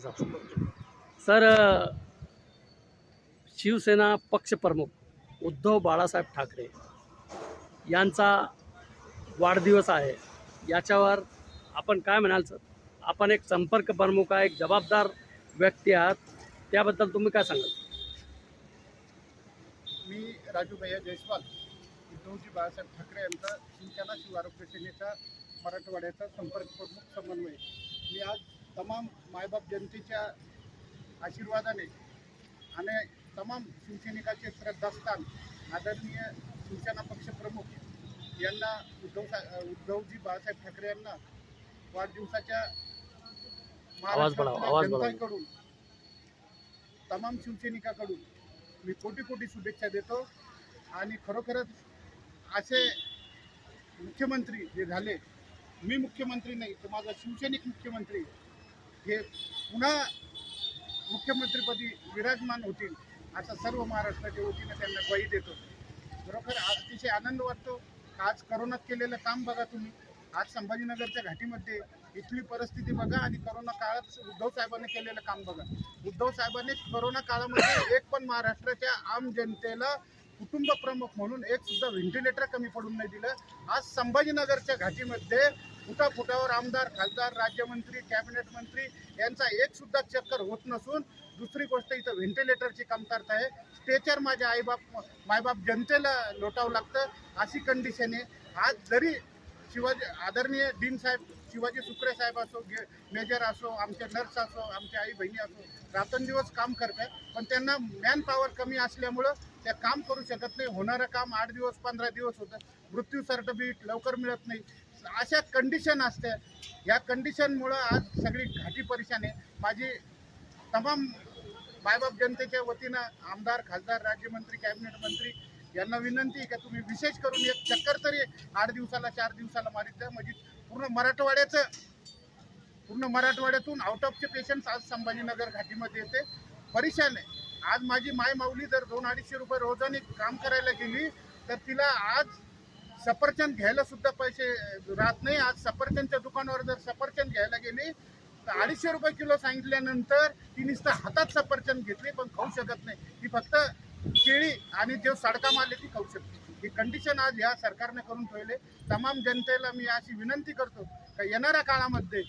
Sir Shiv Sena पक्षप्रमुख उद्धव बाळासाहेब ठाकरे यांचा वाढदिवस आहे. याच्यावर आपण काय म्हणाल सर? आपण एक संपर्क प्रमुख आहे एक जबाबदार व्यक्ती आहात. त्याबद्दल तुम्ही काय सांगाल? मी राजू भैया जयस्वाल उद्धवजी बाळासाहेब ठाकरे यांचा शिवसेना शिव आरोग्य सेनेचा मराठवाड्याचा संपर्क प्रमुख समन्वय मी आज तमाम मायबाप जनतेच्या आशीर्वादाने आणि तमाम शिवसैनिकाचे श्रद्धास्थान आदरणीय शिवसेना पक्षप्रमुख यांना उद्धव सा उद्धवजी बाळासाहेब ठाकरे यांना वाढदिवसाच्या. जनतेकडून तमाम शिवसैनिकाकडून मी कोटी कोटी शुभेच्छा देतो आणि खरोखरच असे मुख्यमंत्री जे झाले मी मुख्यमंत्री नाही तर माझा शिवसैनिक मुख्यमंत्री हे पुन्हा मुख्यमंत्रीपदी विराजमान होतील असा सर्व महाराष्ट्राच्या वतीने त्यांना ग्वाही देतो. खरोखर अतिशय आनंद वाटतो. आज करोनात केलेलं काम बघा तुम्ही. आज संभाजीनगरच्या घाटीमध्ये इथली परिस्थिती बघा आणि करोना काळात उद्धव साहेबांनी केलेलं काम बघा. उद्धव साहेबांनी करोना काळामध्ये एक पण महाराष्ट्राच्या आम जनतेला कुटुंब प्रमुख म्हणून एक सुद्धा व्हेंटिलेटर कमी पडून नाही दिलं. आज संभाजीनगरच्या घाटीमध्ये फुटाफुटावर आमदार खासदार राज्यमंत्री कॅबिनेट मंत्री यांचा एक सुद्धा चक्कर होत नसून दुसरी गोष्ट इथं व्हेंटिलेटरची कमतरता आहे. स्टेचर माझ्या आईबाप मायबाप जनतेला लोटावं लागतं अशी कंडिशन आहे. आज जरी शिवाजी आदरणीय डीन साहेब शिवाजी सुकरे साहेब असो गे मेजर असो आमचे नर्स असो आमच्या आई बहिणी असो रात्रंदिवस काम करतात पण त्यांना मॅन पॉवर कमी असल्यामुळं त्या काम करू शकत नाही. होणारं काम आठ दिवस पंधरा दिवस होतं. मृत्यू सर्टिफिकेट लवकर मिळत नाही. अशा कंडिशन असते या कंडिशनमुळं आज सगळी घाटी परेशान आहे. माझी तमाम मायबाप जनतेच्या वतीनं आमदार खासदार राज्यमंत्री कॅबिनेट मंत्री यांना विनंती आहे का तुम्ही विशेष करून एक चक्कर तरी आठ दिवसाला चार दिवसाला मारित म्हणजे पूर्ण मराठवाड्याचं पूर्ण मराठवाड्यातून आउट ऑफचे पेशंट्स आज संभाजीनगर घाटीमध्ये येते. परेशान आहे आज माझी माय माऊली जर दोन अडीचशे रुपये रोजाने काम करायला गेली तर तिला आज सफरचंद घ्यायला सुद्धा पैसे राहत नाही. आज सफरचंदच्या दुकानावर जर सफरचंद घ्यायला गेली तर अडीचशे रुपये किलो सांगितल्यानंतर ती नुसतं हातात सफरचंद घेतली पण खाऊ शकत नाही. ती फक्त केळी आणि जो सडका मारले ती खाऊ शकते. ही कंडिशन आज या सरकारने करून ठेवले. तमाम जनतेला मी अशी विनंती करतो का येणाऱ्या काळामध्ये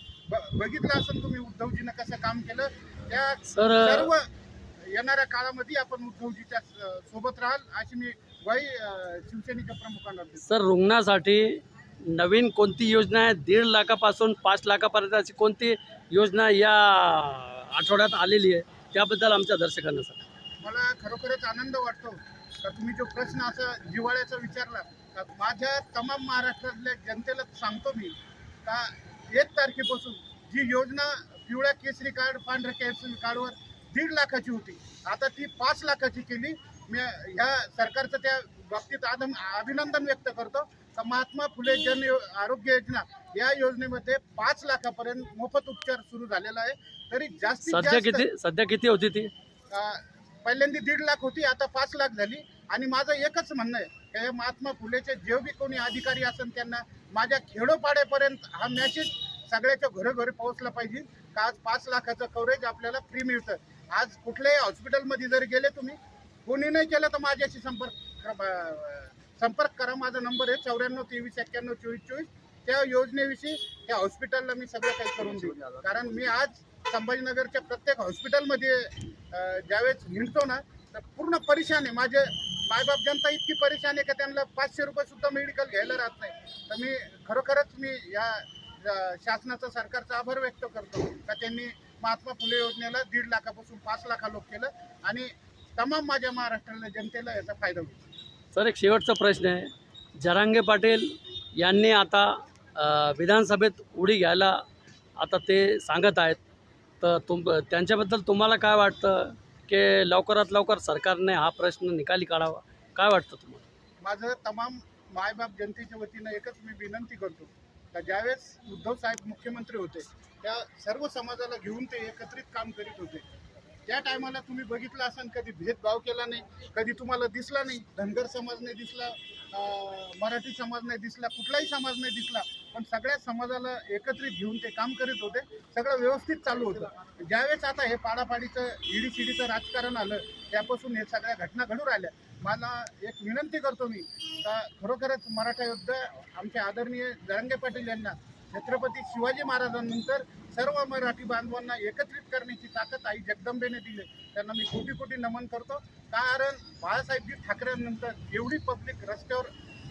बघितलं असेल तुम्ही उद्धवजीनं कसं काम केलं त्या सर सर्व येणाऱ्या काळामध्ये आपण उद्धवजीच्या सोबत राहाल अशी मी अं, शिवसेनेच्या प्रमुखांना सर रुग्णासाठी नवीन कोणती योजना आहे? दीड लाखापासून पाच लाखापर्यंतची कोणती योजना या आठवड्यात आलेली आहे? त्याबद्दल आमच्या दर्शकांना सर मला खरोखरच आनंद वाटतो का तुम्ही जो प्रश्न असा जिव्हाळ्याचा विचारला का माझ्या तमाम महाराष्ट्रातल्या जनतेला सांगतो मी का एक तारखेपासून जी योजना पिवळ्या केसरी कार्ड पांढऱ्या केसरी कार्डवर दीड लाखाची होती आता ती पाच लाखाची केली. मी ह्या सरकारचं त्या बाबतीत आदम अभिनंदन व्यक्त करतो का महात्मा फुले जन आरोग्य योजना या योजनेमध्ये पाच लाखापर्यंत मोफत उपचार सुरू झालेला आहे. तरी जास्तीत जास्त किती सध्या किती होती ती? पहिल्यांदा दीड लाख होती आता पाच लाख झाली. आणि माझं एकच म्हणणं आहे की हे महात्मा फुलेचे जे बी कोणी अधिकारी असेल त्यांना माझ्या खेडोपाड्यापर्यंत हा मॅसेज सगळ्याच्या घरोघरी पोहोचला पाहिजे. का आज पाच लाखाचं कव्हरेज आपल्याला फ्री मिळतं? आज कुठल्याही हॉस्पिटलमध्ये जर गेले तुम्ही कोणी नाही केलं तर माझ्याशी संपर्क संपर्क करा. माझा नंबर आहे चौऱ्याण्णव तेवीस एक्क्याण्णव चोवीस चोवीस. त्या योजनेविषयी त्या हॉस्पिटलला मी सगळं काही करून देऊ कारण मी आज संभाजीनगरच्या प्रत्येक हॉस्पिटलमध्ये ज्यावेळेस हिंडतो ना तर पूर्ण परेशान आहे माझे मायबाप जनता इतकी परेशान आहे का त्यांना पाचशे रुपये सुद्धा मेडिकल घ्यायला राहत नाही. तर मी खरोखरच मी या शासनाचा सरकारचा आभार व्यक्त करतो का त्यांनी महात्मा फुले योजनेला दीड लाखापासून पाच लाखा लोक केलं आणि तमाम माझ्या महाराष्ट्राला जनतेला याचा फायदा होईल. सर एक शेवटचा प्रश्न आहे. जरांगे पाटील यांनी आता विधानसभेत उडी घ्यायला आता ते सांगत आहेत. तर तुम त्यांच्याबद्दल तुम्हाला काय वाटतं? की लवकरात लवकर सरकारने हा प्रश्न निकाली काढावा. काय वाटतं तुम्हाला? माझं तमाम मायबाप जनतेच्या वतीनं एकच मी विनंती करतो का ज्यावेळेस उद्धव साहेब मुख्यमंत्री होते त्या सर्व समाजाला घेऊन ते एकत्रित काम करीत होते. त्या टायमाला तुम्ही बघितलं असाल कधी भेदभाव केला नाही कधी तुम्हाला दिसला नाही धनगर समाज नाही दिसला मराठी समाज नाही दिसला कुठलाही समाज नाही दिसला पण सगळ्या समाजाला एकत्रित घेऊन ते काम करीत होते. सगळं व्यवस्थित चालू होतं. ज्यावेळेस आता हे पाडापाडीचं ईडी शिडीचं राजकारण आलं त्यापासून हे सगळ्या घटना घडू राहिल्या. मला एक विनंती करतो मी का खरोखरच मराठा योद्धा आमचे आदरणीय जरंगे पाटील यांना छत्रपती शिवाजी महाराजांनंतर सर्व मराठी बांधवांना एकत्रित करण्याची ताकद आई जगदंबेने दिली. त्यांना मी कोटी कोटी नमन करतो. कारण बाळासाहेबजी ठाकरेंनंतर एवढी पब्लिक रस्त्यावर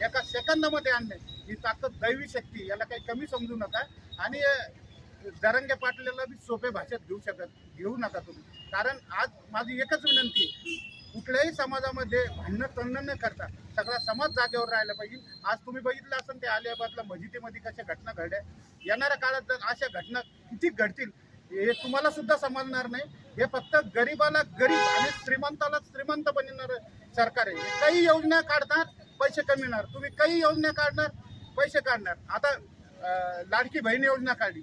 एका सेकंदामध्ये आणणे ही ताकद दैवी शक्ती याला काही कमी समजू नका. आणि अ, जरंगे पाटलाला बी सोपे भाषेत घेऊ शकत घेऊ नका तुम्ही. कारण आज माझी एकच विनंती कुठल्याही समाजामध्ये भांडणं तंडण न करता सगळा समाज जागेवर राहिला पाहिजे. आज तुम्ही बघितलं असेल ते अलियाबादला मस्जिदीमध्ये कशा घटना घडल्या. येणाऱ्या काळात जर अशा घटना किती घडतील हे तुम्हाला सुद्धा समजणार नाही. हे फक्त गरिबाला गरीब आणि श्रीमंताला श्रीमंत बनवणार सरकार आहे. काही योजना काढणार पैसे कमिणार तुम्ही काही योजना काढणार पैसे काढणार. आता लाडकी बहीण योजना काढली.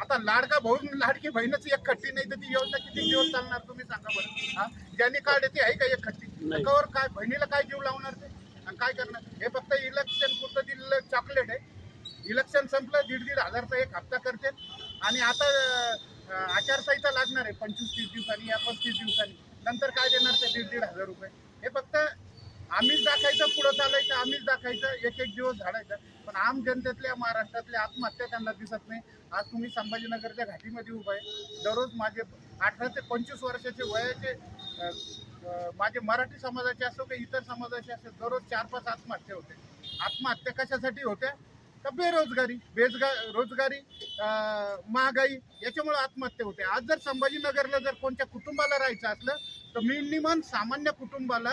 आता लाडका भाऊ लाडकी बहीणच एक खट्टी नाही तर ती योजना किती दिवस चालणार तुम्ही सांगा बरं. हा? ज्यांनी काढली ती आहे का एक खट्टी. त्याच्यावर काय बहिणीला काय जीव लावणार ते? आणि काय करणार? हे फक्त इलेक्शन पुरतं दिलेलं चॉकलेट आहे. इलेक्शन संपलं दीड दीड हजारचा एक हप्ता करते. आणि आता आचारसंहिता लागणार आहे पंचवीस तीस दिवसांनी या पस्तीस दिवसांनी. नंतर काय देणार ते दीड दीड हजार रुपये? हे फक्त आम्हीच दाखायचं पुढं चालायचं आम्हीच दाखायचं एक एक दिवस झाडायचं. पण आम जनतेतल्या महाराष्ट्रातल्या आत्महत्या त्यांना दिसत नाही. आज तुम्ही संभाजीनगरच्या घाटीमध्ये उभा आहे. दररोज माझे अठरा ते पंचवीस वर्षाचे वयाचे माझे मराठी समाजाचे असो की इतर समाजाचे असो दररोज चार पाच आत्महत्या होते. आत्महत्या कशासाठी होत्या? तर बेरोजगारी बेजगा रोजगारी महागाई याच्यामुळे आत्महत्या होते. आज जर संभाजीनगरला जर कोणत्या कुटुंबाला राहायचं असलं तर मिनिमम सामान्य कुटुंबाला